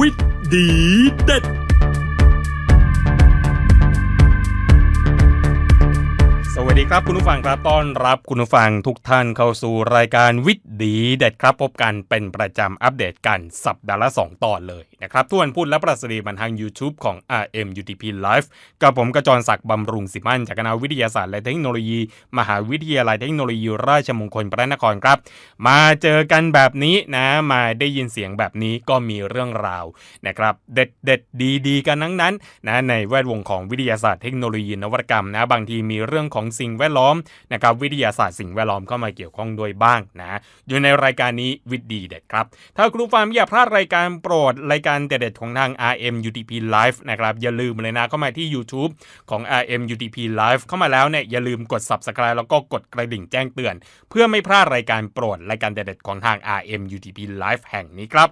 วิทย์ดีเด็ด สวัสดีครับคุณผู้ฟังครับต้อนรับคุณผู้ฟังทุกท่านเข้าสู่รายการวิทย์ดีเด็ดครับ พบกันเป็นประจำอัปเดตกันสัปดาห์ละ 2 ตอนเลย นะครับทุกวันพุธและประสดีบันทาง YouTube ของ RMUTP Live กับผมกระจรศักดิ์บำรุงสิมันจากคณะวิทยาศาสตร์และเทคโนโลยี มหาวิทยาลัยเทคโนโลยีราชมงคลพระนครครับ มาเจอกันแบบนี้นะมาได้ยินเสียงแบบนี้ก็มีเรื่องราวนะครับเด็ดเด็ดดีดีกันทั้งนั้นนะในแวดวงของวิทยาศาสตร์เทคโนโลยีนวัตกรรมนะบางทีมีเรื่องของสิ่งแวดล้อมนะครับวิทยาศาสตร์สิ่งแวดล้อมเข้ามาเกี่ยวข้องด้วยบ้างนะอยู่ในรายการนี้วิทย์ดีเด็ดครับถ้าคุณฟังไม่อยากพลาดรายการโปรดรายการเด็ดๆของทาง RM UTP Live นะครับอย่าลืมเลยนะเข้ามาที่ YouTube ของ RM UTP Live เข้ามาแล้วเนี่ยอย่าลืมกด Subscribe แล้วก็กดกระดิ่งแจ้งเตือน เพื่อไม่พลาดรายการโปรดรายการเด็ดๆของทาง RM UTP Live แห่งนี้ครับ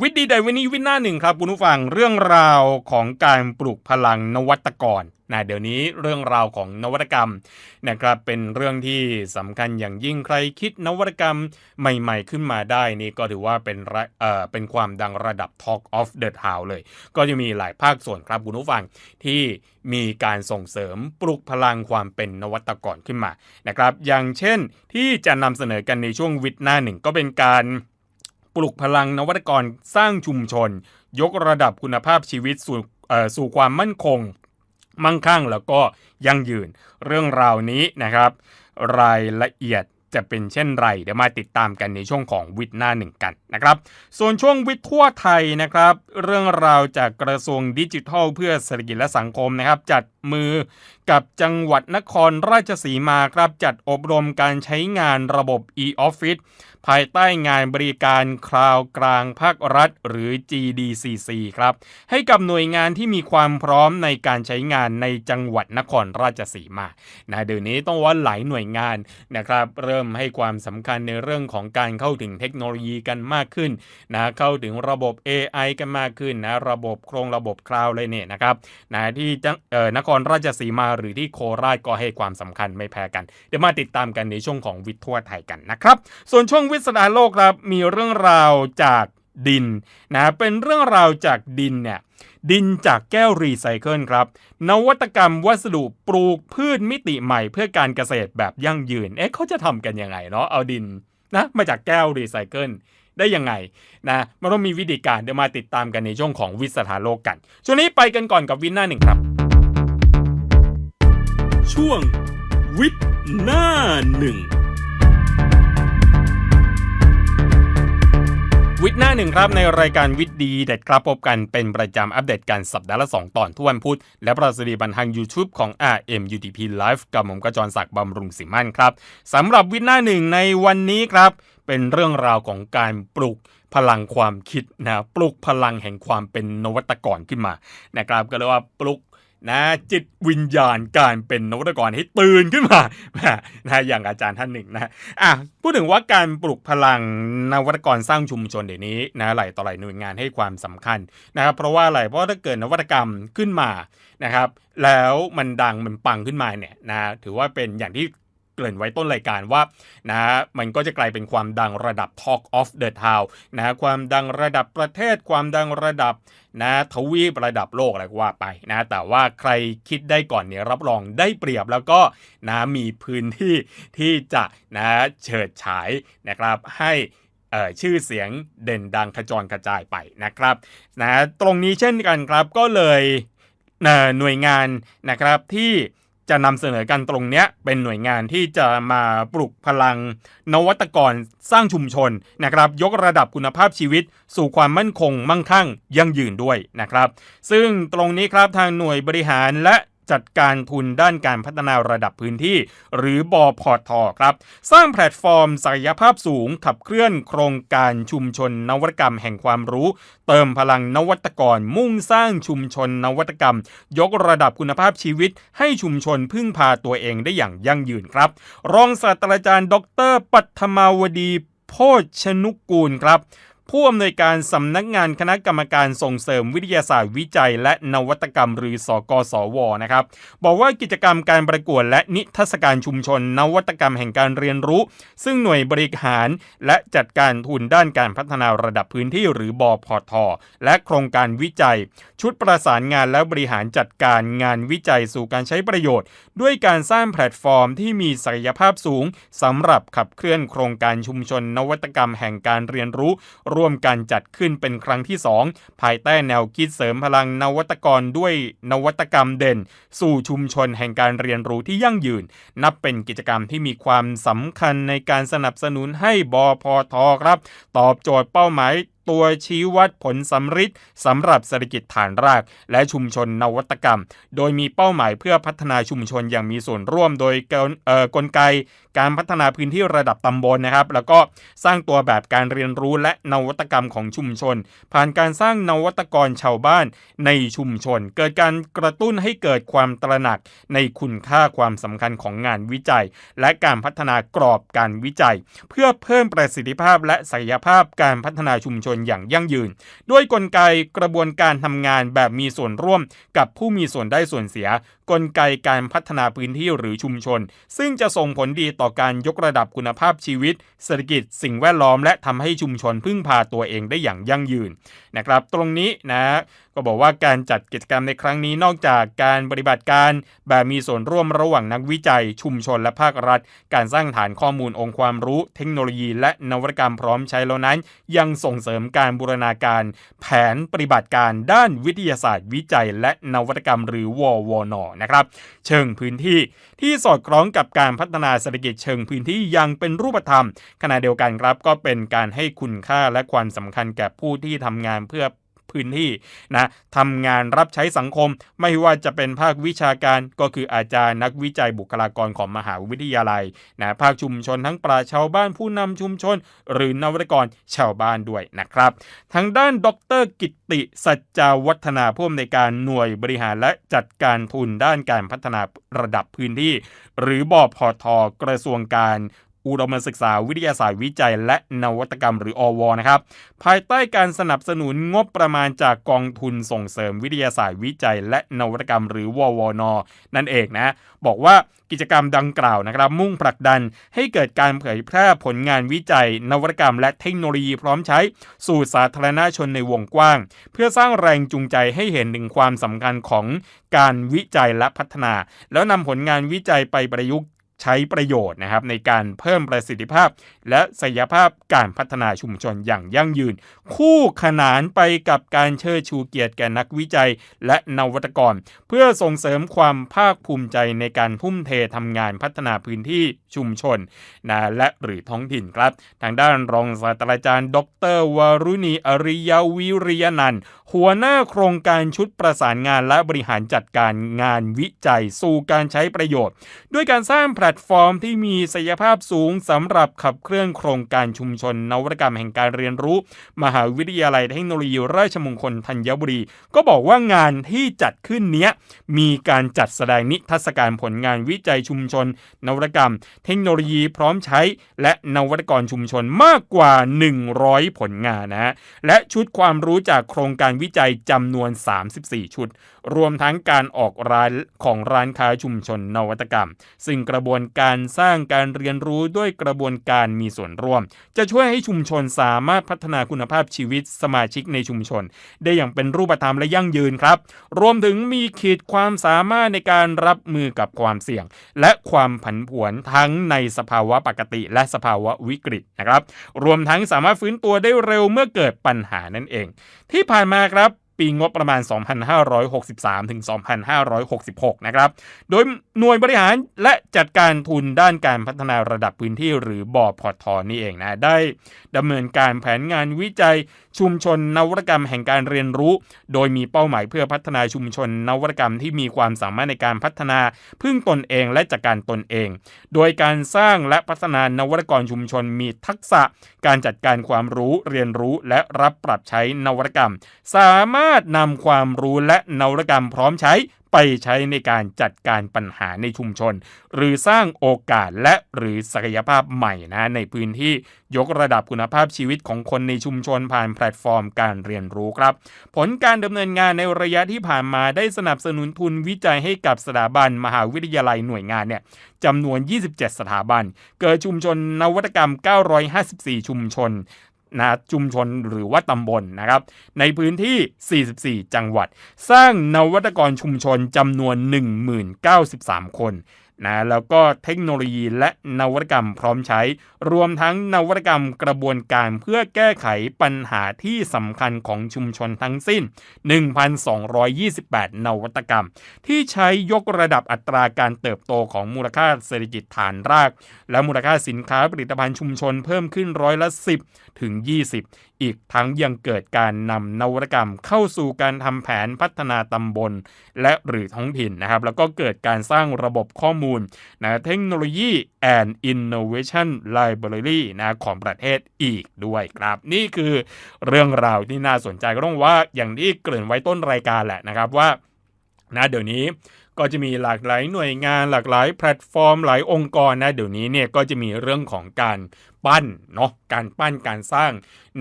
วิดีใดวันนี้วิทย์หน้าหนึ่งครับคุณผู้ฟังเรื่องราวของการปลูกพลังนวัตกรนะเดี๋ยวนี้เรื่องราวของนวัตกรรมนะครับเป็นเรื่องที่สำคัญอย่างยิ่งใครคิดนวัตกรรมใหม่ๆ ขึ้นมาได้นี่ก็ถือว่าเป็นเอ่อเป็นความดังระดับ Talk of the Town เลย ก็จะมีหลายภาคส่วนครับคุณผู้ฟังที่มีการส่งเสริมปลุกพลังความเป็นนวัตกรขึ้นมานะครับอย่างเช่นที่จะนำเสนอกันในช่วงวิทย์หน้าหนึ่งก็เป็นการ ปลุกพลังนวัตกรสร้างชุมชน ยกระดับคุณภาพชีวิตสู่สู่ความมั่นคง มั่งคั่งแล้วก็ยั่งยืน เรื่องราวนี้นะครับ รายละเอียดจะเป็นเช่นไร เดี๋ยวมาติดตามกันในช่วงของวิทย์หน้าหนึ่งกันนะครับ ส่วนช่วงวิทย์ทั่วไทยนะครับ เรื่องราวจากกระทรวงดิจิทัล เพื่อเศรษฐกิจและสังคมนะครับ จัดมือกับจังหวัดนครราชสีมาครับ จัดอบรมการใช้งานระบบ e-office ภายใต้งานบริการคราวกลางภาครัฐ หรือ GDCC ครับให้กับหน่วยงานที่มีความพร้อมในการใช้งานในจังหวัดนครราชสีมานะเดี๋ยวนี้ต้องว่าหลายหน่วยงานนะครับเริ่มให้ความสำคัญในเรื่องของการเข้าถึงเทคโนโลยีกันมากขึ้นนะเข้าถึงระบบ AI กันมากขึ้นนะระบบโครงระบบคลาวเลยเนี่ยนะครับนะที่จังเอ่อนครราชสีมาหรือที่โคราชก็ให้ความสำคัญไม่แพ้กัน เดี๋ยวมาติดตามกันในช่วงของวิทย์ทั่วไทยกันนะครับ ส่วนช่วงวิทยาโลกครับมีเรื่องราวจากดินนะเป็นเรื่องราวจากดินเนี่ยดินจากแก้วรีไซเคิลครับ นวัตกรรมวัสดุปลูกพืชมิติใหม่เพื่อการเกษตรแบบยั่งยืน เอ๊ะเขาจะทำกันยังไงเนาะเอาดินนะมาจากแก้วรีไซเคิลได้ยังไงนะมันต้องมีวิธีการเดี๋ยวมาติดตามกันในช่วงของวิสถาโลกกัน ช่วงนี้ไปกันก่อนกับวินหน้าหนึ่งครับ ช่วงวิทหน้าหนึ่ง วิทย์หน้าหนึ่งครับในรายการวิทย์ดีเด็ดครับพบกันเป็นประจำอัปเดตกันสัปดาห์ละ 2 ตอนทุกวันพุธและประสดีบันทาง YouTube ของ RMUTP Live กับผมกระจรศักดิ์บำรุงสิมันครับสำหรับวิทย์หน้าหนึ่งในวันนี้ครับ เป็นเรื่องราวของการปลุกพลังความคิดนะปลุกพลังแห่งความเป็นนวัตกรขึ้นมานะครับก็เรียกว่าปลุก นะจิตวิญญาณการเป็นนวัตกรให้ตื่นขึ้นมานะอย่างอาจารย์ท่านหนึ่งนะอะพูดถึงว่าการปลุกพลังนวัตกรสร้างชุมชนเดี๋ยวนี้นะหลายต่อหลายหน่วยงานให้ความสำคัญนะครับเพราะว่าอะไรเพราะถ้าเกิดนวัตกรรมขึ้นมานะครับ แล้วมันดังมันปังขึ้นมาเนี่ยนะถือว่าเป็นอย่างที่ ริ่นไว้ต้นรายการว่านะมันก็จะกลายเป็นความดังระดับ Talk of the Town นะความดังระดับประเทศ ความดังระดับนะทวีประดับโลกอะไรก็ว่าไปนะแต่ว่าใครคิดได้ก่อนเนี่ยรับรองได้เปรียบแล้วก็นะมีพื้นที่ที่จะนะเฉิดฉายนะครับให้ชื่อเสียงเด่นดังขจรกระจายไปนะครับนะตรงนี้เช่นกันครับก็เลยหน่วยงานนะครับที่ จะนำเสนอกันตรงเนี้ยเป็นหน่วยงานที่จะมาปลุกพลัง นวัตกรสร้างชุมชนนะครับ ยกระดับคุณภาพชีวิต สู่ความมั่นคงมั่งคั่งยั่งยืนด้วยนะครับ ซึ่งตรงนี้ครับทางหน่วยบริหารและ จัดการทุนด้านการพัฒนาระดับพื้นที่ หรือบอพอทอครับ สร้างแพลตฟอร์มศักยภาพสูงขับเคลื่อนโครงการชุมชนนวัตกรรมแห่งความรู้ เติมพลังนวัตกรมุ่งสร้างชุมชนนวัตกรรม ยกระดับคุณภาพชีวิต ให้ชุมชนพึ่งพาตัวเองได้อย่างยั่งยืนครับ รองศาสตราจารย์ ดร ปัทมาวดีโพชนุกูลครับ ผู้อำนวยการสำนักงานคณะกรรมการส่งเสริมวิทยาศาสตร์วิจัย และนวัตกรรม หรือสกสวนะครับบอกว่ากิจกรรมการประกวดและนิทรรศการชุมชน นวัตกรรมแห่งการเรียนรู้ ซึ่งหน่วยบริหารและจัดการทุนด้านการพัฒนาระดับพื้นที่หรือบอพอทและโครงการวิจัย ชุดประสานงานและบริหารจัดการงานวิจัยสู่การใช้ประโยชน์ ด้วยการสร้างแพลตฟอร์มที่มีศักยภาพสูงสำหรับขับเคลื่อนโครงการชุมชน นวัตกรรมแห่งการเรียนรู้ร่วมกันจัดขึ้นเป็นครั้งที่ 2 ภายใต้แนวคิดเสริมพลังนวัตกรด้วยนวัตกรรมเด่น สู่ชุมชนแห่งการเรียนรู้ที่ยั่งยืน นับเป็นกิจกรรมที่มีความสำคัญในการสนับสนุนให้บอพอทครับ ตอบโจทย์เป้าหมายตัวชี้วัดผลสำฤทธิ์สำหรับเศรษฐกิจฐานราก และชุมชนนวัตกรรม โดยมีเป้าหมายเพื่อพัฒนาชุมชนอย่างมีส่วนร่วมโดยกลไกการพัฒนาพื้นที่ระดับตำบลนะครับ แล้วก็สร้างตัวแบบการเรียนรู้และนวัตกรรมของชุมชน ผ่านการสร้างนวัตกรชาวบ้านในชุมชน เกิดการกระตุ้นให้เกิดความตระหนักในคุณค่าความสำคัญของงานวิจัย และการพัฒนากรอบการวิจัย เพื่อเพิ่มประสิทธิภาพและศักยภาพการพัฒนาชุมชนอย่างยั่งยืน ด้วยกลไกกระบวนการทำงานแบบมีส่วนร่วมกับผู้มีส่วนได้ส่วนเสียกลไกการพัฒนาพื้นที่หรือชุมชน ซึ่งจะส่งผลดีต่อการยกระดับคุณภาพชีวิต เศรษฐกิจสิ่งแวดล้อม และทำให้ชุมชนพึ่งพาตัวเองได้อย่างยั่งยืนนะครับ ตรงนี้นะก็บอกว่าการจัดกิจกรรมในครั้งนี้นอกจากการปฏิบัติการ แบบมีส่วนร่วมระหว่างนักวิจัย ชุมชนและภาครัฐ การสร้างฐานข้อมูลองค์ความรู้ เทคโนโลยี และนวัตกรรมพร้อมใช้แล้วนั้น ยังส่งเสริมการบูรณาการ แผนปฏิบัติการด้านวิทยาศาสตร์วิจัย และนวัตกรรมหรือววนนะครับ เชิงพื้นที่ที่สอดคล้องกับการพัฒนาเศรษฐกิจเชิงพื้นที่ยังเป็นรูปธรรม ขณะเดียวกันครับก็เป็นการให้คุณค่าและความสำคัญแก่ผู้ที่ทำงานเพื่อ พื้นที่นะทำงานรับใช้สังคม ไม่ว่าจะเป็นภาควิชาการก็คืออาจารย์นักวิจัยบุคลากรของมหาวิทยาลัยนะภาคชุมชนทั้งปราชาวบ้านผู้นำชุมชน หรือนวัตกรชาวบ้านด้วยนะครับ ทางด้านดรกิตติสัจจาวัฒนาผู้อำนวยการหน่วยบริหารและจัดการทุนด้านการพัฒนาระดับพื้นที่ หรือบอพอทกระทรวงการ อุดมศึกษาวิทยาศาสตร์วิจัย และนวัตกรรมหรืออวนะครับภายใต้การสนับสนุนงบประมาณจากกองทุนส่งเสริมวิทยาศาสตร์วิจัย และนวัตกรรมหรือววนนั่นเองนะบอกว่ากิจกรรมดังกล่าวนะครับ มุ่งผลักดันให้เกิดการเผยแพร่ผลงานวิจัย นวัตกรรม และเทคโนโลยีพร้อมใช้สู่สาธารณชนในวงกว้าง เพื่อสร้างแรงจูงใจให้เห็นถึงความสำคัญของการวิจัยและพัฒนา แล้วนำผลงานวิจัยไปประยุกต์ ใช้ประโยชน์นะครับในการเพิ่มประสิทธิภาพ และศักยภาพการพัฒนาชุมชนอย่างยั่งยืน คู่ขนานไปกับการเชิดชูเกียรติแก่นักวิจัย และนวัตกร เพื่อส่งเสริมความภาคภูมิใจในการทุ่มเททำงานพัฒนาพื้นที่ชุมชนนะและหรือท้องถิ่นครับ ทางด้านรองศาสตราจารย์ ดรวารุณีอริยวิริยนันท์หัวหน้าโครงการชุดประสานงานและบริหารจัดการงานวิจัยสู่การใช้ประโยชน์ ด้วยการสร้างแพลตฟอร์มที่มีศักยภาพสูงสำหรับขับเคลื่อนโครงการชุมชนนวัตกรรมแห่งการเรียนรู้ มหาวิทยาลัยเทคโนโลยีราชมงคลธัญบุรี ก็บอกว่างานที่จัดขึ้นเนี้ยมีการจัดแสดงนิทรรศการผลงานวิจัยชุมชน นวัตกรรม เทคโนโลยีพร้อมใช้ และนวัตกรชุมชนมากกว่า 100 ผลงานนะฮะและชุดความรู้จากโครงการวิจัยจำนวน 34 ชุด รวมทั้งการออกร้านของร้านค้าชุมชนนวัตกรรม ซึ่งกระบวนการสร้างการเรียนรู้ด้วยกระบวนการมีส่วนร่วม จะช่วยให้ชุมชนสามารถพัฒนาคุณภาพชีวิตสมาชิกในชุมชน ได้อย่างเป็นรูปธรรมและยั่งยืนครับ รวมถึงมีขีดความสามารถในการรับมือกับความเสี่ยง และความผันผวนทั้งในสภาวะปกติ และสภาวะวิกฤตนะครับ รวมทั้งสามารถฟื้นตัวได้เร็วเมื่อเกิดปัญหานั่นเอง ที่ผ่านมาครับ ปีงบประมาณ 2563 ถึง 2566 นะครับ โดยหน่วยบริหารและจัดการทุนด้านการพัฒนาระดับพื้นที่หรือบอพอทอนี่เองนะ ได้ดำเนินการแผนงานวิจัย ชุมชนนวัตกรรมแห่งการเรียนรู้ โดยมีเป้าหมายเพื่อพัฒนาชุมชนนวัตกรรมที่มีความสามารถในการพัฒนาพึ่งตนเองและจัดการตนเอง โดยการสร้างและพัฒนานวัตกรชุมชนมีทักษะ การจัดการความรู้เรียนรู้และรับปรับใช้นวัตกรรม สามารถนำความรู้และนวัตกรรมพร้อมใช้ ไปใช้ในการจัดการปัญหาในชุมชน หรือสร้างโอกาสและหรือศักยภาพใหม่นะในพื้นที่ยกระดับคุณภาพชีวิตของคนในชุมชนผ่านแพลตฟอร์มการเรียนรู้ครับ ผลการดำเนินงานในระยะที่ผ่านมาได้สนับสนุนทุนวิจัยให้กับสถาบันมหาวิทยาลัยหน่วยงานเนี่ยจำนวน 27 สถาบัน เกิดชุมชนนวัตกรรม 954 ชุมชน นะชุมชนหรือว่าตำบลนนะครับ ในพื้นที่ 44 จังหวัด สร้างนวัตกรชุมชนจำนวน 1093 คน นะแล้วก็เทคโนโลยีและนวัตกรรมพร้อมใช้ รวมทั้งนวัตกรรมกระบวนการเพื่อแก้ไขปัญหาที่สำคัญของชุมชนทั้งสิ้น 1,228 นวัตกรรม ที่ใช้ยกระดับอัตราการเติบโตของมูลค่าเศรษฐกิจฐานราก และมูลค่าสินค้าผลิตภัณฑ์ชุมชนเพิ่มขึ้นร้อยละ 10 ถึง 20 อีกทั้งยังเกิดการนำนวัตกรรมเข้าสู่การทำแผนพัฒนาตำบล และหรือท้องถิ่นนะครับแล้วก็เกิดการสร้างระบบข้อมูลนะเทคโนโลยี and innovation library นะของประเทศอีกด้วยครับ นี่คือเรื่องราวที่น่าสนใจก็ต้องว่าอย่างที่เกริ่นไว้ต้นรายการแหละนะครับว่านะเดี๋ยวนี้ก็จะมีหลากหลายหน่วยงานหลากหลายแพลตฟอร์ม หลายองค์กรนะเดี๋ยวนี้เนี่ยก็จะมีเรื่องของการปั้นเนาะการปั้นการสร้าง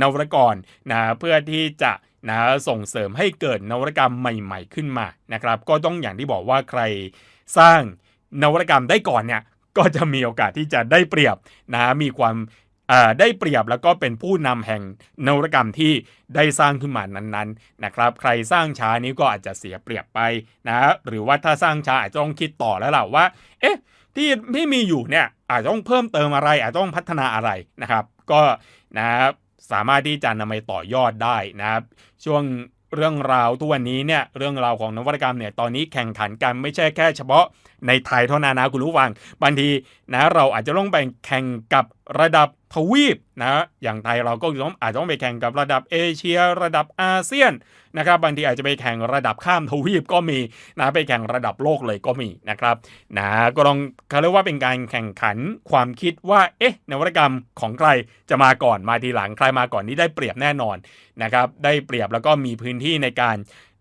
นวัตกรนะเพื่อที่จะนะส่งเสริมให้เกิดนวัตกรรมใหม่ ๆ ขึ้นมานะครับ ก็ต้องอย่างที่บอกว่าใครสร้าง นวัตกรรมได้ก่อนเนี่ยก็จะมีโอกาสที่จะได้เปรียบนะมีความได้เปรียบแล้วก็เป็นผู้นำแห่งนวัตกรรมที่ได้สร้างขึ้นมานั้นๆนะครับใครสร้างช้านี้ก็อาจจะเสียเปรียบไปนะหรือว่าถ้าสร้างช้าอาจจะต้องคิดต่อแล้วแหละว่าเอ๊ะที่ที่มีอยู่เนี่ยอาจจะต้องเพิ่มเติมอะไร อาจจะต้องพัฒนาอะไรนะครับ ก็นะสามารถที่จะนำไปต่อยอดได้นะครับช่วง เรื่องราวทุกวันนี้เนี่ยเรื่องราวของนวัตกรรมเนี่ยตอนนี้แข่งขันกันไม่ใช่แค่เฉพาะในไทยเท่านั้นนะคุณรู้ฟังบางทีนะเราอาจจะต้องไปแข่งกับระดับ ทวีปนะอย่างไทยเราก็ต้องอาจจะต้องไปแข่งกับระดับเอเชีย ระดับอาเซียนนะครับบางทีอาจจะไปแข่งระดับข้ามทวีปก็มีนะไปแข่งระดับโลกเลยก็มีนะครับนะก็ลองเขาเรียกว่าเป็นการแข่งขันความคิดว่าเอ๊ะนวัตกรรมของใครจะมาก่อนมาทีหลังใครมาก่อนนี่ได้เปรียบแน่นอนนะครับได้เปรียบแล้วก็มีพื้นที่ในการ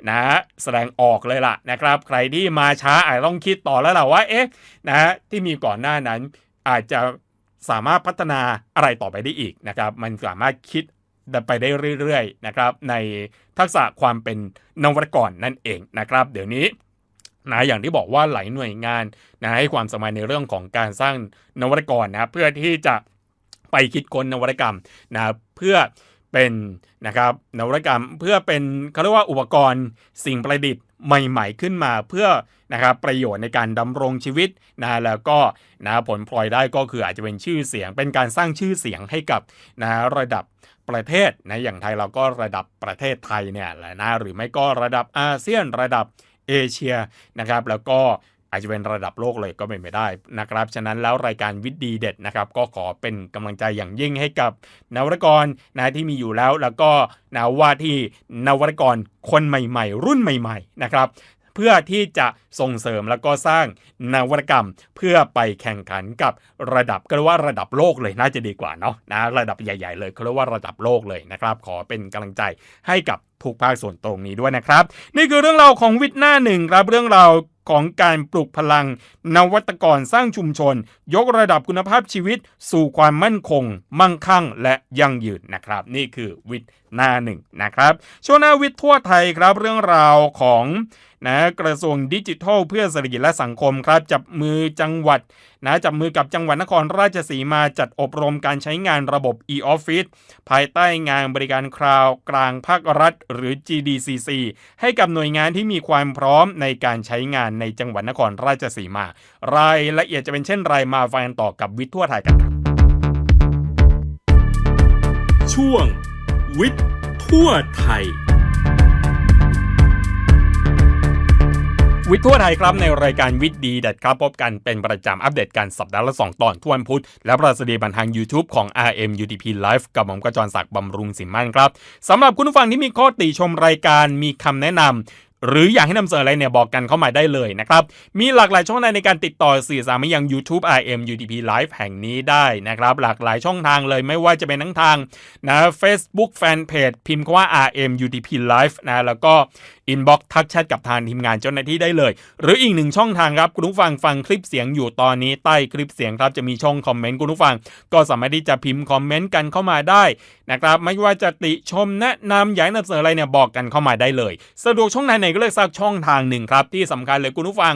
นะแสดงออกเลยล่ะนะครับ ใครที่มาช้าอาจต้องคิดต่อแล้วแหละว่าเอ๊ะนะที่มีก่อนหน้านั้นอาจจะ สามารถพัฒนาอะไรต่อไปได้อีกนะครับ มันสามารถคิดไปได้เรื่อยๆนะครับในทักษะความเป็นนวัตกรนั่นเองนะครับ เดี๋ยวนี้นะอย่างที่บอกว่าหลายหน่วยงานนะให้ความสมัยในเรื่องของการสร้างนวัตกรนะเพื่อที่จะไปคิดค้นนวัตกรรมนะเพื่อเป็นนะครับนวัตกรรมเพื่อเป็นเขาเรียกว่าอุปกรณ์สิ่งประดิษฐ์ ใหม่ๆขึ้นมาเพื่อนะครับประโยชน์ในการดำรงชีวิตนะแล้วก็นะผลพลอยได้ก็คืออาจจะเป็นชื่อเสียง เป็นการสร้างชื่อเสียงให้กับนะระดับประเทศนะอย่างไทยเราก็ระดับประเทศไทยเนี่ยแหละนะหรือไม่ก็ระดับอาเซียนระดับเอเชียนะครับ แล้วก็ อาจจะเป็นระดับโลกเลยก็เป็นไม่ได้นะครับ ฉะนั้นแล้วรายการวิดดีเด็ดนะครับ ก็ขอเป็นกำลังใจอย่างยิ่งให้กับนวัตกรนะที่มีอยู่แล้ว แล้วก็นะว่าที่นวัตกรคนใหม่ ๆ รุ่นใหม่ ๆ นะครับเพื่อที่จะส่งเสริมแล้วก็สร้างนวัตกรรม เพื่อไปแข่งขันกับระดับก็เรียกว่าระดับโลกเลยน่าจะดีกว่าเนาะนะระดับใหญ่ๆเลยเขาเรียกว่าระดับโลกเลยนะครับ ขอเป็นกำลังใจให้กับทุกภาคส่วนตรงนี้ด้วยนะครับ นี่คือเรื่องราวของวิทย์หน้าหนึ่งครับเรื่องราว ของการปลุกพลัง นวัตกรสร้างชุมชน ยกระดับคุณภาพชีวิต สู่ความมั่นคง มั่งคั่ง และยั่งยืนนะครับ นี่คือวิทย์ หน้าหนึ่งนะครับช่วงหน้าวิทย์ทั่วไทยครับเรื่องราวของนะกระทรวงดิจิทัล เพื่อเศรษฐกิจและสังคมครับจับมือจังหวัดนะจับมือกับจังหวัดนครราชสีมาจัดอบรมการใช้งานระบบ e-office ภายใต้งานบริการคราวกลางภาครัฐ หรือ GDCC ให้กับหน่วยงานที่มีความพร้อมในการใช้งานในจังหวัดนครราชสีมา รายละเอียดจะเป็นเช่นไรมาฟังต่อกับวิทย์ทั่วไทยกันครับช่วง วิทย์ทั่วไทย วิทย์ทั่วไทยครับในรายการวิทย์ดีเด็ดครับพบกันเป็นประจำอัปเดตการสัปดาห์ละ 2 ตอนทุกวันพุธ และประสดีบันทาง YouTube ของ RM UDP Live กับผมกระจรศักดิ์บำรุงสิมมั่นครับสำหรับคุณผู้ฟังที่มีข้อติชมรายการมีคำแนะนำ หรืออยากให้นำเสนออะไรเนี่ยบอกกันเข้ามาได้เลยนะครับ มีหลากหลายช่องทางในการติดต่อสื่อสารมายัง YouTube RM UDP Live แห่งนี้ได้นะครับ หลากหลายช่องทางเลยไม่ว่าจะเป็นทั้งทางนะ Facebook Fanpage พิมพ์คำว่า RM UDP Live นะแล้วก็อินบ็อกซ์ทักแชทกับทางทีมงานเจ้าหน้าที่ได้เลย หรืออีกหนึ่งช่องทางครับคุณผู้ฟังฟังคลิปเสียงอยู่ตอนนี้ใต้คลิปเสียงครับจะมีช่องคอมเมนต์คุณผู้ฟัง ก็สามารถที่จะพิมพ์คอมเมนต์กันเข้ามาได้นะครับไม่ว่าจะติชมแนะนำอยากให้นำเสนออะไรเนี่ยบอกกันเข้ามาได้เลย สะดวกช่องทางไหนก็เลยสักช่องทางหนึ่งครับที่สำคัญเลยคุณผู้ฟัง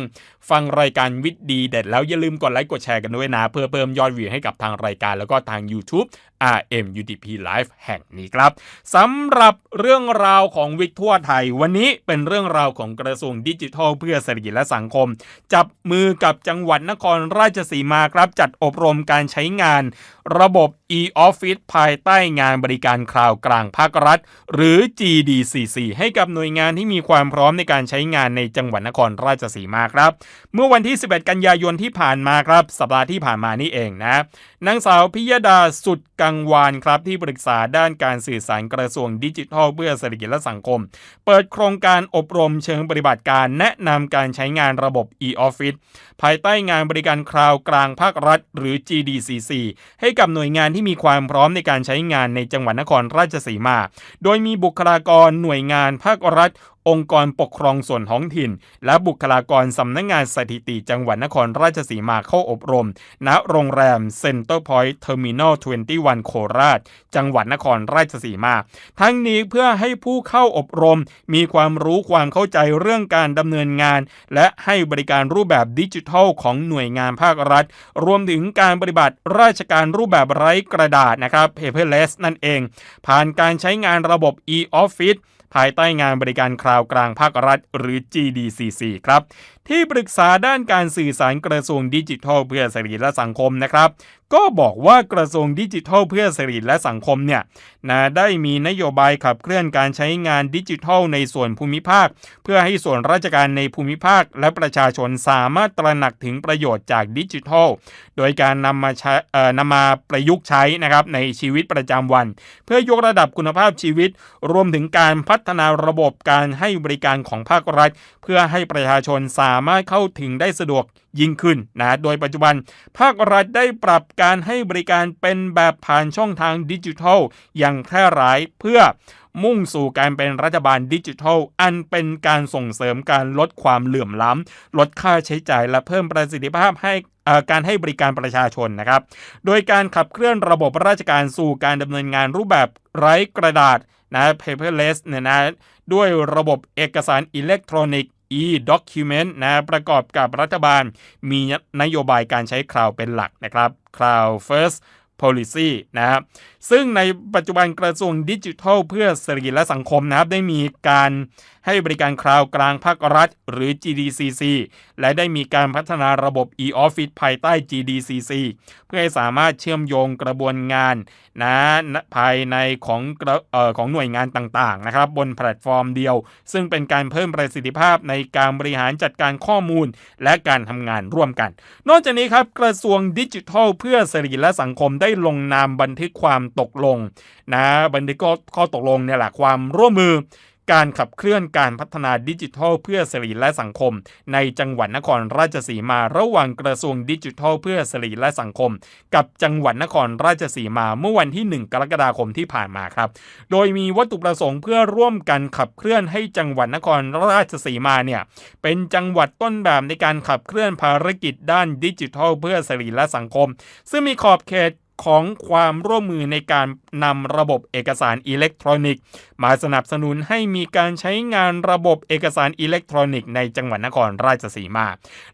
ฟังรายการวิทย์ดีเด็ดแล้วอย่าลืมกดไลค์กดแชร์กันด้วยนะ เพื่อเพิ่มยอดวิวให้กับทางรายการแล้วก็ทาง YouTube RM UTP Live แห่งนี้ครับสำหรับเรื่องราวของวิกทั่วไทยวันนี้เป็นเรื่องราวของกระทรวงดิจิทัล เพื่อเศรษฐกิจและสังคม จับมือกับจังหวัดนครราชสีมาครับ จัดอบรมการใช้งาน ระบบ e-office ภายใต้งานบริการคลาวกลางภาครัฐ หรือ GDCC ให้กับหน่วยงานที่มีความพร้อมในการใช้งานในจังหวัดนครราชสีมาครับ เมื่อวันที่ 11 กันยายนที่ผ่านมาครับสัปดาห์ที่ผ่านมานี่เองนะ นางสาวพิยดาสุดกังวานครับที่ปรึกษาด้านการสื่อสารกระทรวงดิจิทัลเพื่อเศรษฐกิจและสังคม เปิดโครงการอบรมเชิงปฏิบัติการแนะนำการใช้งานระบบ e-office ภายใต้งานบริการคลาวกลางภาครัฐ หรือ GDCC ให้กับหน่วยงานที่มีความพร้อมในการใช้งานในจังหวัดนครราชสีมา โดยมีบุคลากรหน่วยงานภาครัฐองค์กรปกครองส่วนท้องถิ่น และบุคลากรสำนักงงานสถิติจังหวัดนครราชสีมาเข้าอบรม ณ โรงแรม Center Point Terminal 21 โคราช จังหวัดนครราชสีมา ทั้งนี้เพื่อให้ผู้เข้าอบรม มีความรู้ความเข้าใจเรื่องการดำเนินงาน และให้บริการรูปแบบดิจิทัลของหน่วยงานภาครัฐ รวมถึงการปฏิบัติราชการรูปแบบไร้กระดาษนะครับ paperless นั่นเอง ผ่านการใช้งานระบบ e-office ภายใต้งานบริการคลาวกลางภาครัฐ หรือ GDCC ครับ ที่ปรึกษาด้านการสื่อสารกระทรวงดิจิทัลเพื่อเศรษฐกิและสังคมนะครับ ก็บอกว่ากระทรวงดิจิทัลเพื่อเศรษฐกิและสังคมเนี่ยนะได้มีนโยบายขับเคลื่อนการใช้งานดิจิทัลในส่วนภูมิภาค เพื่อให้ส่วนราชการในภูมิภาค และประชาชนสามารถตระหนักถึงประโยชน์จากดิจิทัล โดยการนำมาใช้นำมาประยุกต์ใช้นะครับในชีวิตประจำวัน เพื่อยกระดับคุณภาพชีวิต รวมถึงการพัฒนาระบบการให้บริการของภาครัฐ เพื่อให้ประชาชนสาามารถเข้าถึงได้สะดวกยิ่งขึ้นนะโดยปัจจุบัน ภาครัฐได้ปรับการให้บริการเป็นแบบผ่านช่องทางดิจิทัล อย่างแพร่หลายเพื่อมุ่งสู่การเป็นรัฐบาลดิจิทัล อันเป็นการส่งเสริมการลดความเหลื่อมล้ำ ลดค่าใช้จ่ายและเพิ่มประสิทธิภาพให้การให้บริการประชาชนนะครับ โดยการขับเคลื่อนระบบราชการสู่การดำเนินงานรูปแบบไร้กระดาษนะ paperless เนี่ยนะ ด้วยระบบเอกสารอิเล็กทรอนิกส์ e-document นะประกอบกับรัฐบาล มีนโยบายการใช้คลาวเป็นหลักนะครับ Cloud First Policy นะครับ ซึ่งในปัจจุบันกระทรวงดิจิทัล เพื่อเศรษฐกิจและสังคมนะครับได้มีการให้บริการคลาวกลางภาครัฐ หรือ GDCC และได้มีการพัฒนาระบบ e-office ภายใต้ GDCC เพื่อให้สามารถเชื่อมโยงกระบวนงานนะภายในของออของหน่วยงานต่างๆนะครับบนแพลตฟอร์มเดียว ซึ่งเป็นการเพิ่มประสิทธิภาพในการบริหารจัดการข้อมูล และการทำงานร่วมกัน นอกจากนี้ครับกระทรวงดิจิทัล เพื่อเศรษฐกิจและสังคมได้ลงนามบันทึกความตกลงนะบันทึกข้อตกลงเนี่ยแหละความร่วมมือการขับเคลื่อนการพัฒนาดิจิทัลเพื่อเสรีและสังคม ในจังหวัดนครราชสีมาระหว่างกระทรวงดิจิทัลเพื่อเสรีและสังคม กับจังหวัดนครราชสีมาเมื่อวันที่ 1 กรกฎาคมที่ผ่านมาครับ โดยมีวัตถุประสงค์เพื่อร่วมกันขับเคลื่อนให้จังหวัดนครราชสีมาเนี่ยเป็นจังหวัดต้นแบบในการขับเคลื่อนภารกิจด้านดิจิทัลเพื่อเสรีและสังคม ซึ่งมีขอบเขต ของความร่วมมือในการนำระบบเอกสารอิเล็กทรอนิกส์ มาสนับสนุนให้มีการใช้งานระบบเอกสารอิเล็กทรอนิกส์ในจังหวัดนครราชสีมา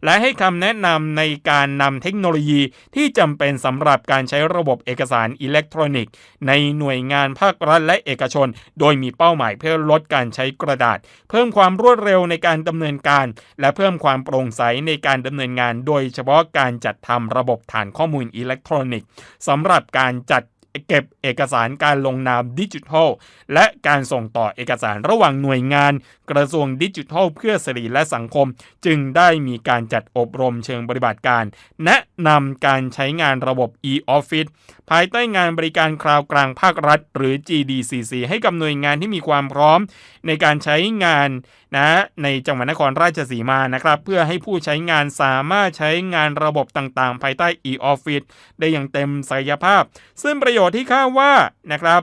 และให้คำแนะนำในการนำเทคโนโลยีที่จำเป็นสำหรับการใช้ระบบเอกสารอิเล็กทรอนิกส์ ในหน่วยงานภาครัฐและเอกชน โดยมีเป้าหมายเพื่อลดการใช้กระดาษ เพิ่มความรวดเร็วในการดำเนินการ และเพิ่มความโปร่งใสในการดำเนินงาน โดยเฉพาะการจัดทำระบบฐานข้อมูลอิเล็กทรอนิกส์สำหรับการจัด เก็บเอกสารการลงนามดิจิทัล และการส่งต่อเอกสารระหว่างหน่วยงาน กระทรวงดิจิทัล เพื่อสิริและสังคม จึงได้มีการจัดอบรมเชิงปฏิบัติการ แนะนำการใช้งานระบบ e-office ภายใต้งานบริการคราวกลางภาครัฐ หรือ GDCC ให้กับหน่วยงานที่มีความพร้อม ในการใช้งานนะในจังหวัดนครราชสีมานะครับ เพื่อให้ผู้ใช้งานสามารถใช้งานระบบต่างๆ ภายใต้ e-office ได้อย่างเต็มศักยภาพ ซึ่งประโยชน์ที่ข้าว่านะครับ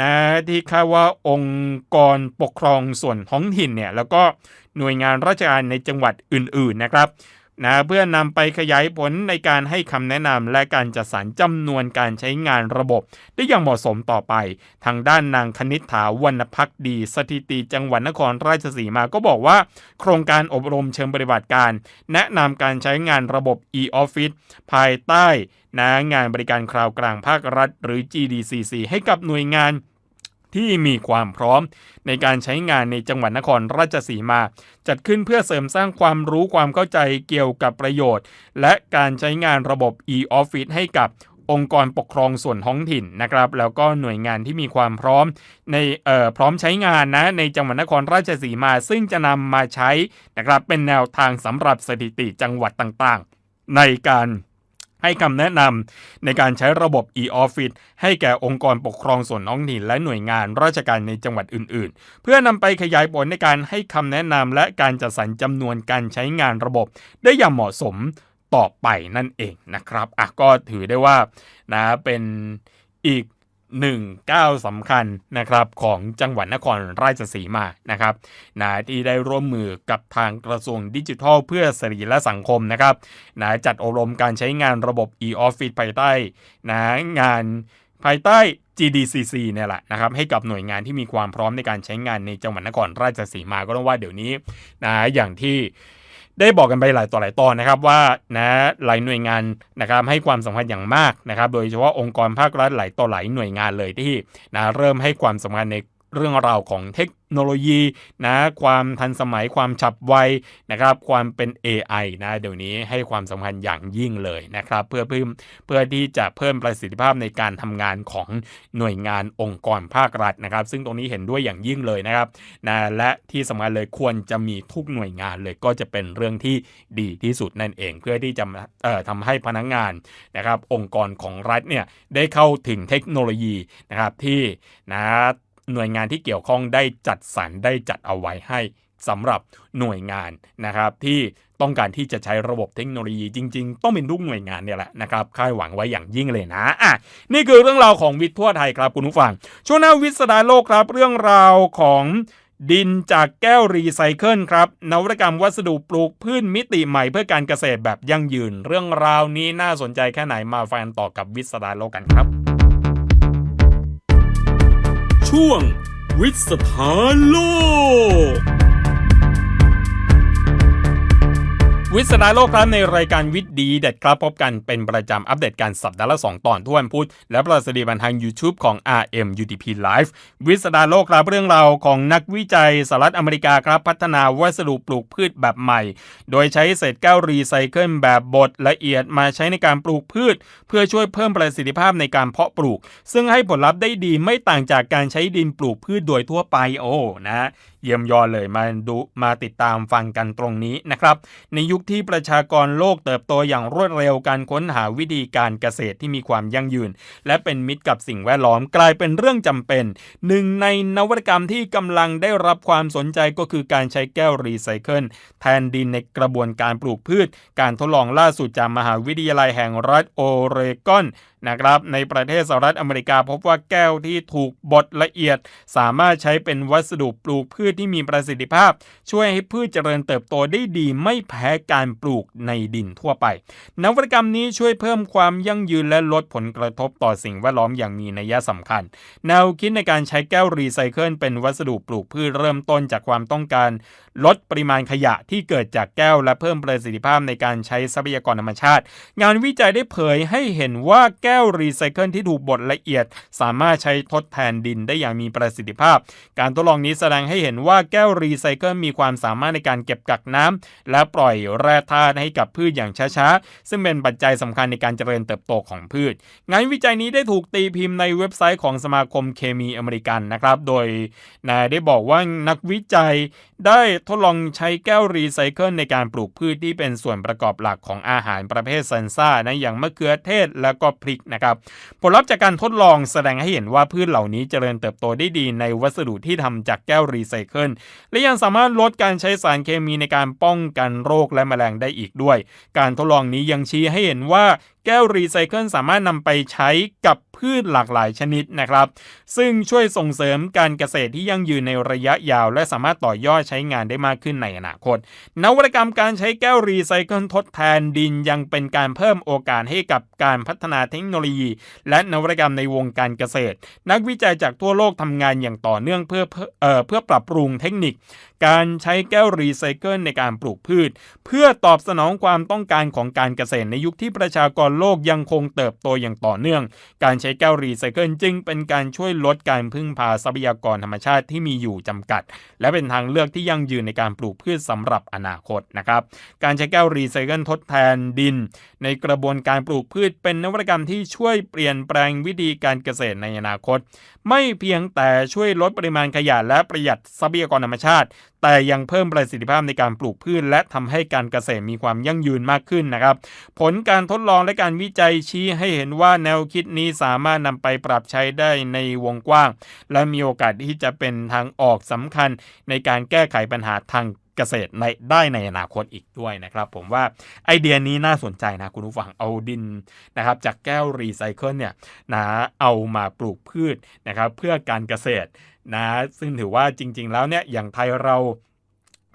นะที่ข้าว่าองค์กรปกครองส่วนท้องถิ่นเนี่ยแล้วก็หน่วยงานราชการในจังหวัดอื่นๆนะครับ นะเพื่อนำไปขยายผลในการให้คำแนะนำและการจัดสรรจำนวนการใช้งานระบบ ได้อย่างเหมาะสมต่อไป ทางด้านนางคณิษฐาวรรณพักดี สถิติจังหวัดนครราชสีมาก็บอกว่า โครงการอบรมเชิงปฏิบัติการ แนะนำการใช้งานระบบ e-office ภายใต้นะงานบริการคราวกลางภาครัฐ หรือ GDCC ให้กับหน่วยงาน ที่มีความพร้อม ในการใช้งานในจังหวัดนครราชสีมา จัดขึ้นเพื่อเสริมสร้างความรู้ความเข้าใจเกี่ยวกับประโยชน์ และการใช้งานระบบ e-office ให้กับองค์กรปกครองส่วนท้องถิ่นนะครับ แล้วก็หน่วยงานที่มีความพร้อมในเอ่อพร้อมใช้งานนะในจังหวัดนครราชสีมา ซึ่งจะนำมาใช้นะครับเป็นแนวทางสำหรับสถิติจังหวัดต่างๆ ในการ ให้คำแนะนำในการใช้ระบบ e-office ให้แก่องค์กรปกครองส่วนท้องถิ่นและหน่วยงานราชการในจังหวัดอื่น ๆ เพื่อนำไปขยายผลในการให้คำแนะนำและการจัดสรรจำนวนการใช้งานระบบ ได้อย่างเหมาะสมต่อไปนั่นเองนะครับอะก็ถือได้ว่านะเป็นอีก หนึ่งก้าวสำคัญนะครับของจังหวัดนครราชสีมานะครับนะที่ได้ร่วมมือกับทางกระทรวงดิจิทัล เพื่อสรีและสังคมนะครับนะจัดอบรมการใช้งานระบบ e-office ภายใต้นะงานภายใต้ GDCC เนี่ยแหละนะครับให้กับหน่วยงานที่มีความพร้อมในการใช้งานในจังหวัดนครราชสีมาก็ต้องว่าเดี๋ยวนี้นะอย่างที่ ได้บอกกันไปหลายต่อหลายตอนนะครับว่านะหลายหน่วยงานนะครับให้ความสำคัญอย่างมากนะครับ โดยเฉพาะองค์กรภาครัฐหลายต่อหลายหน่วยงานเลยที่นะเริ่มให้ความสำคัญในเรื่องราวของเทค โนโลยีนะความทันสมัยความฉับไวนะครับความเป็น AI นะเดี๋ยวนี้ให้ความสำคัญอย่างยิ่งเลยนะครับเพื่อเพิ่มเพื่อที่จะเพิ่มประสิทธิภาพในการทำงานของหน่วยงานองค์กรภาครัฐนะครับ ซึ่งตรงนี้เห็นด้วยอย่างยิ่งเลยนะครับนะและที่สำคัญเลยควรจะมีทุกหน่วยงานเลยก็จะเป็นเรื่องที่ดีที่สุดนั่นเอง เพื่อที่จะทำให้พนักงานนะครับองค์กรของรัฐเนี่ยได้เข้าถึงเทคโนโลยีนะครับที่นะ หน่วยงานที่เกี่ยวข้องได้จัดสรรได้จัดเอาไว้ให้สำหรับหน่วยงานนะครับที่ต้องการที่จะใช้ระบบเทคโนโลยีจริง ๆ ต้องเป็นทุกหน่วยงานเนี่ยแหละนะครับคาดหวังไว้อย่างยิ่งเลยนะอะนี่คือเรื่องราวของวิทย์ทั่วไทยครับคุณผู้ฟัง ช่วงหน้าวิทย์สดาโลกครับเรื่องราวของดินจากแก้วรีไซเคิลครับนวัตกรรมวัสดุปลูกพืชมิติใหม่เพื่อการเกษตรแบบยั่งยืน เรื่องราวนี้น่าสนใจแค่ไหนมาฟังต่อกับวิสดาโลกกันครับ ช่วงวิทย์สถานโลก วิสนาโลกครับในรายการวิทย์ดีเด็ดครับพบกันเป็นประจำอัปเดตการสัปดาห์ละ 2 ตอนทุกวันพุธและประสดีบันทาง YouTube ของ RM UTP Live วิสนาโลกครับเรื่องราวของนักวิจัยสหรัฐอเมริกาครับพัฒนาวัสดุปลูกพืชแบบใหม่ โดยใช้เศษแก้วรีไซเคิลแบบบดละเอียดมาใช้ในการปลูกพืช เพื่อช่วยเพิ่มประสิทธิภาพในการเพาะปลูก ซึ่งให้ผลลัพธ์ได้ดีไม่ต่างจากการใช้ดินปลูกพืชโดยทั่วไปโอ้นะเยี่ยมยอดเลยมาดูมาติดตามฟังกันตรงนี้นะครับในยุคที่ประชากรโลกเติบโตอย่างรวดเร็วการค้นหาวิธีการเกษตรที่มีความยั่งยืน และเป็นมิตรกับสิ่งแวดล้อมกลายเป็นเรื่องจำเป็น หนึ่งในนวัตกรรมที่กำลังได้รับความสนใจก็คือการใช้แก้วรีไซเคิลแทนดินในกระบวนการปลูกพืช การทดลองล่าสุดจากมหาวิทยาลัยแห่งรัฐโอเรกอน นะครับในประเทศสหรัฐอเมริกาพบว่าแก้วที่ถูกบดละเอียด สามารถใช้เป็นวัสดุปลูกพืชที่มีประสิทธิภาพ ช่วยให้พืชเจริญเติบโตได้ดีไม่แพ้การปลูกในดินทั่วไป นวัตกรรมนี้ช่วยเพิ่มความยั่งยืนและลดผลกระทบต่อสิ่งแวดล้อมอย่างมีนัยสำคัญ แนวคิดในการใช้แก้วรีไซเคิลเป็นวัสดุปลูกพืชเริ่มต้นจากความต้องการ ลดปริมาณขยะที่เกิดจากแก้วและเพิ่มประสิทธิภาพในการใช้ทรัพยากรธรรมชาติ งานวิจัยได้เผยให้เห็นว่าแก้วก้วรีไซเคิลที่ถูกบดละเอียด สามารถใช้ทดแทนดินได้อย่างมีประสิทธิภาพ การทดลองนี้แสดงให้เห็นว่าแก้วรีไซเคิลมีความสามารถในการเก็บกักน้ำและปล่อยแร่ธาตุให้กับพืชอย่างช้าๆ ซึ่งเป็นปัจจัยสำคัญในการเจริญเติบโตของพืช งานวิจัยนี้ได้ถูกตีพิมพ์ในเว็บไซต์ของสมาคมเคมีอเมริกันนะครับ โดยนายได้บอกว่านักวิจัยได้ทดลองใช้แก้วรีไซเคิลในการปลูกพืชที่เป็นส่วนประกอบหลักของอาหารประเภทซันซ่านะอย่างมะเขือเทศและก็พริกนะครับผลลัพธ์จากการทดลองแสดงให้เห็นว่าพืชเหล่านี้เจริญเติบโตได้ดีในวัสดุที่ทำจากแก้วรีไซเคิลและยังสามารถลดการใช้สารเคมีในการป้องกันโรคและแมลงได้อีกด้วย การทดลองนี้ยังชี้ให้เห็นว่า แก้วรีไซเคิลสามารถนำไปใช้กับพืชหลากหลายชนิดนะครับ ซึ่งช่วยส่งเสริมการเกษตรที่ยั่งยืนในระยะยาว และสามารถต่อยอดใช้งานได้มากขึ้นในอนาคต นวัตกรรมการใช้แก้วรีไซเคิลทดแทนดินยังเป็นการเพิ่มโอกาสให้กับการพัฒนาเทคโนโลยี และนวัตกรรมในวงการเกษตร นักวิจัยจากทั่วโลกทำงานอย่างต่อเนื่องเพื่อเอ่อเพื่อปรับปรุงเทคนิค การใช้แก้วรีไซเคิลในการปลูกพืช เพื่อตอบสนองความต้องการของการเกษตรในยุคที่ประชากรโลกยังคงเติบโตอย่างต่อเนื่อง การใช้แก้วรีไซเคิลจึงเป็นการช่วยลดการพึ่งพาทรัพยากรธรรมชาติที่มีอยู่จำกัด และเป็นทางเลือกที่ยั่งยืนในการปลูกพืชสำหรับอนาคตนะครับการใช้แก้วรีไซเคิลทดแทนดิน ในกระบวนการปลูกพืชเป็นนวัตกรรมที่ช่วยเปลี่ยนแปลงวิธีการเกษตรในอนาคต ไม่เพียงแต่ช่วยลดปริมาณขยะและประหยัดทรัพยากรธรรมชาติ แต่ยังเพิ่มประสิทธิภาพในการปลูกพืช และทำให้การเกษตรมีความยั่งยืนมากขึ้นนะครับ ผลการทดลองและการวิจัยชี้ให้เห็นว่าแนวคิดนี้สามารถนำไปปรับใช้ได้ในวงกว้าง และมีโอกาสที่จะเป็นทางออกสำคัญในการแก้ไขปัญหาทาง เกษตรในได้ในอนาคตอีกด้วยนะครับ ผมว่าไอเดียนี้น่าสนใจนะคุณผู้ฟังเอาดินนะครับ จากแก้วรีไซเคิลเนี่ยนะเอามาปลูกพืชนะครับ เพื่อการเกษตรนะซึ่งถือว่าจริง ๆ แล้วเนี่ยอย่างไทยเรา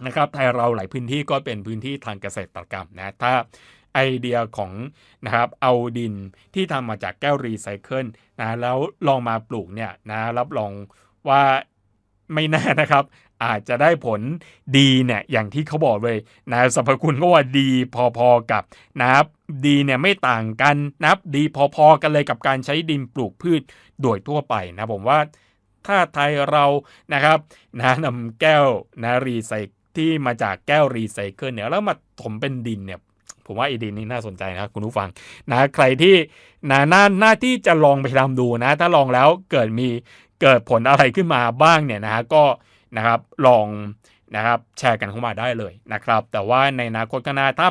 นะครับไทยเราหลายพื้นที่ก็เป็นพื้นที่ทางเกษตรกรรมนะถ้าไอเดียของนะครับเอาดินที่ทำมาจากแก้วรีไซเคิลนะแล้วลองมาปลูกเนี่ยนะรับรองว่า ไม่แน่นะครับ อาจจะได้ผลดีเนี่ยอย่างที่เขาบอกเลยนะสรรพคุณก็ว่าดีพอๆกับนะครับดีเนี่ยไม่ต่างกันนะครับดีพอๆกันเลยกับการใช้ดินปลูกพืชโดยทั่วไปนะผมว่าถ้าไทยเรานะครับนะนำแก้วนะรีไซที่มาจากแก้วรีไซเคิลเนี่ยแล้วมาถมเป็นดินเนี่ยผมว่าไอเดียนี้น่าสนใจนะคุณผู้ฟังนะใครที่นะหน้าหน้าที่จะลองไปทำดูนะ ถ้าลองแล้วเกิดมี เกิดผลอะไรขึ้นมาบ้างเนี่ยนะฮะก็นะครับลองนะครับแชร์กันเข้ามาได้เลยนะครับ แต่ว่าในอนาคตข้างหน้าถ้า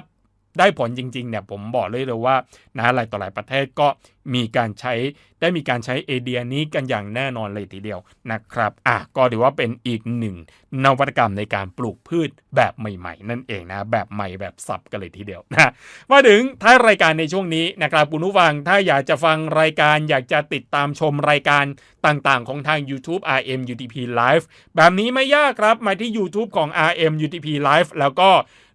ได้ผลจริงๆเนี่ยผมบอกเลยเลยว่านะหลายต่อหลายประเทศก็มีการใช้ได้มีการใช้ไอเดียนี้กันอย่างแน่นอนเลยทีเดียวนะครับอะก็ถือว่าเป็นอีกหนึ่งนวัตกรรมในการปลูกพืชแบบใหม่ ๆ นั่นเองนะแบบใหม่แบบสับกันเลยทีเดียวนะมาถึงท้ายรายการในช่วงนี้นะครับคุณผู้ฟังถ้าอยากจะฟังรายการอยากจะติดตามชมรายการต่างๆ ของทาง YouTube RM UTP Live แบบนี้ไม่ยากครับมาที่ YouTube ของ RM UTP Live แล้วก็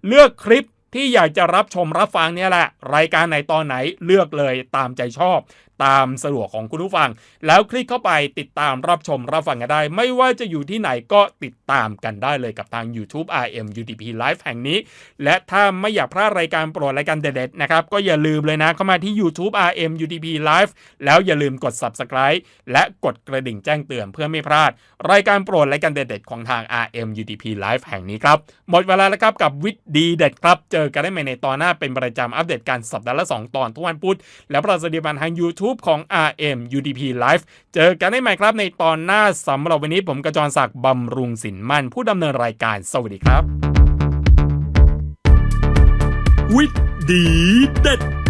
เลือกคลิป ที่อยากจะรับชมรับฟังเนี่ยแหละ รายการไหนตอนไหนเลือกเลยตามใจชอบ ตามสะดวกของคุณผู้ฟัง แล้วคลิกเข้าไปติดตามรับชมรับฟังกันได้ ไม่ว่าจะอยู่ที่ไหนก็ติดตามกันได้เลยกับทาง YouTube RM UTP Live แห่งนี้ และถ้าไม่อยากพลาดรายการโปรดรายการเด็ดๆนะครับก็อย่าลืมเลยนะเข้ามาที่ YouTube RM UTP Live แล้วอย่าลืมกด Subscribe และกดกระดิ่งแจ้งเตือนเพื่อไม่พลาด รายการโปรดรายการเด็ดๆของทาง RM UTP Live แห่งนี้ครับ หมดเวลาแล้วครับกับวิดดีเด็ดครับ เจอกันได้ใหม่ในตอนหน้าเป็นประจำอัปเดตการสัปดาห์ละ 2 ตอนทุกวันพุธและประสิทธิบันทาง YouTube ของ RM UDP Live เจอกันได้ใหม่ครับในตอนหน้าสำหรับวันนี้ผมกระจรศักดิ์บำรุงสินมั่น ผู้ดำเนินรายการ สวัสดีครับ วิดดีเด็ด